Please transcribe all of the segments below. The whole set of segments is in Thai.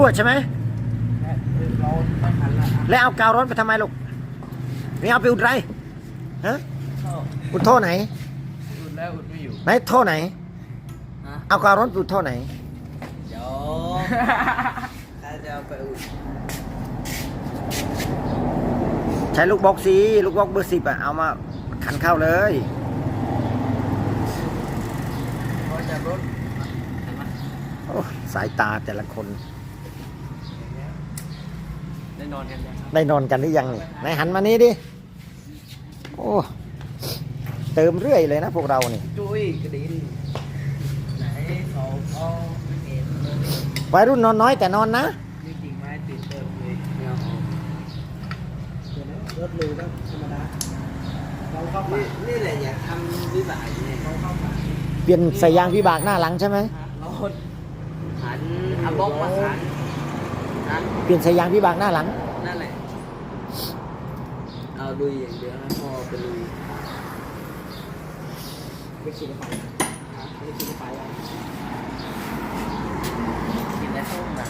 รั่วใช่ไหมเนี่ยคือเราไม่ทันละอะแล้วเอากาวรถไปทำไมลูกนี่เอาไปอุดไรฮะเข้าอุดท่อไหนอุดแล้วอุดไม่อยู่ไหนท่อไหนฮะเอากาวรถไปอุดท่อไหนเดี๋ยวถ้าจะเอาไปอุดใช้ลูกบล็อกสีลูกบล็อกเบอร์สิบอะเอามาขันเข้าเลยเพราะจะรถเห็นไหมโอ้สายตาแต่ละคนได้ นอนกันยังครับได้นอนกันหรือยังนี่ไหนหันมานี้ดิ โอ้ เติมเรื่อยเลยนะพวกเรานี่จุ้ยกระดิ่งไหนเขาเอาไม่เห็นเลยวัยรุ่นนอนน้อยแต่นอนนะนี่จริงไหมติดเติมเลยไม่เอารถเร็วก็ธรรมดาเราเข้าป่านี่แหละอยากทำวิบากเนี่ยเราเข้าป่าเปลี่ยนใส่ยางพิบากหน้าหลังใช่ไหมเราหันเอาบล็อกมาหันหันเปลี่ยนใส่ยางพิบากหน้าหลังนั่นแห ละเอาลุยอย่างเดียวนะพอไปลุยไปขี่รถไฟไปขี่รถไฟกินได้ส้มนะ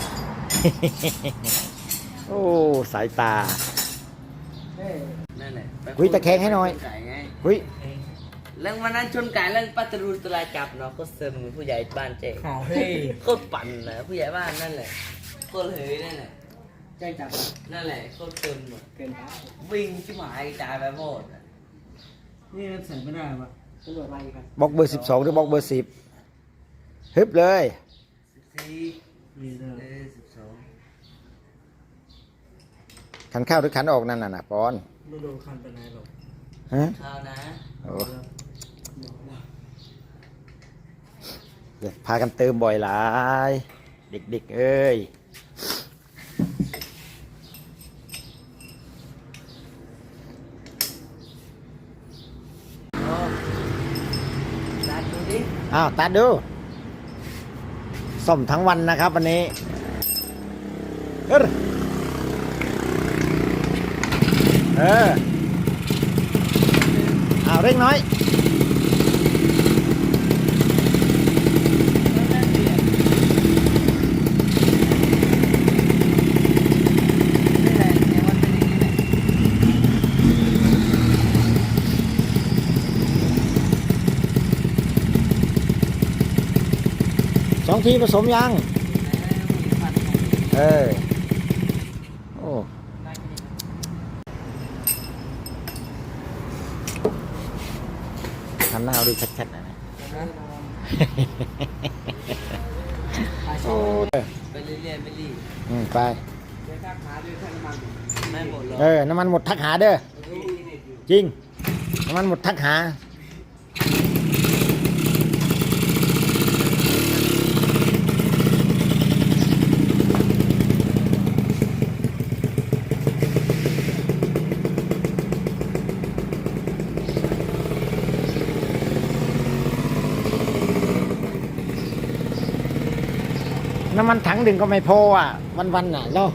โอ้ สายตา นั่นแหละไปคุยตะแคงให้หน่อยชไก่ไงเฮ้ย เรื่องวันนั้นชนไก่เรื่องปัตตรูตลาจับเนาะโคตรเซิมผู้ใหญ่บ้านเจ๊อ๋อเฮ้ยโคตรปั่นนะผู้ใหญ่บ้านนั่นแหละโคตรเฮ้ยนั่นแหละ แจ้งจับนั่นแหละโคตรเซิมอะเกินไปวิ่งชิบหายกระจายไปหมดอะนี่มันใส่ไม่ได้ปะตำรวจไล่กันบล็อกเบอร์สิบสองหรือบล็อกเบอร์สิบฮึบเลย สิบสี่นี่เด้อเออสิบสองขันเข้าหรือขันออกนั่นน่ะนะปอนไม่โดนคันไปไหนหรอกฮะข้าวนะโอ้เดี๋ยวพากันเติมบ่อยหลาย เด็กๆเอ้ย โอ้ดัดดูดิ อ้าวตัดดูซ่อมทั้งวันนะครับวันนี้เออเอออ้าวเร่งน้อย นี่แหละเนี่ยมันเป็นอย่างนี้แหละ ส องทีผสมยัง เออ โอ้ทำหน้าเอาดูชัดๆหนะนะโอ้ไปเรื่อยๆไปรีบอืมไปเดี๋ยวถ้าขาด้วยท่านมันไม่หมดหรอกเออ น้ำมันหมดทักหาเด้อ จริง น้ำมันหมดทักหา น้ำมันถังหนึ่งก็ไม่พออะวันๆน่ะเนาะ